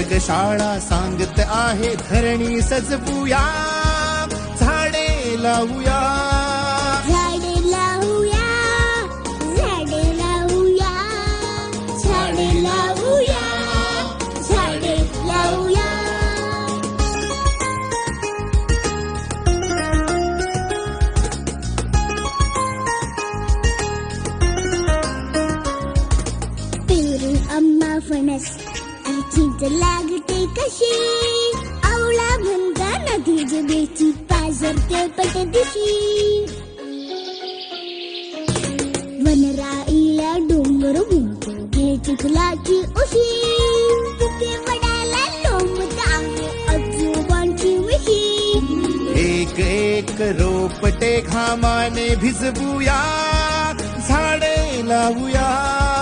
शाळा सांगत आहे धरणी सजवूया झाडे लावूया. झाडे लावूया झाडे लावूया झाडे लावूया झाडे लावूया. फणस चिंच लागते कशी? आवळा म्हणता नदी जुबेची जबेची पट दिशी. वनराईला डोंगर म्हणतो घे चिखलाची उशी. तिथे वडाला लोंबता आजोबांची मिशी एक एक रोपटे घामाने भिजवूया झाडे लावूया.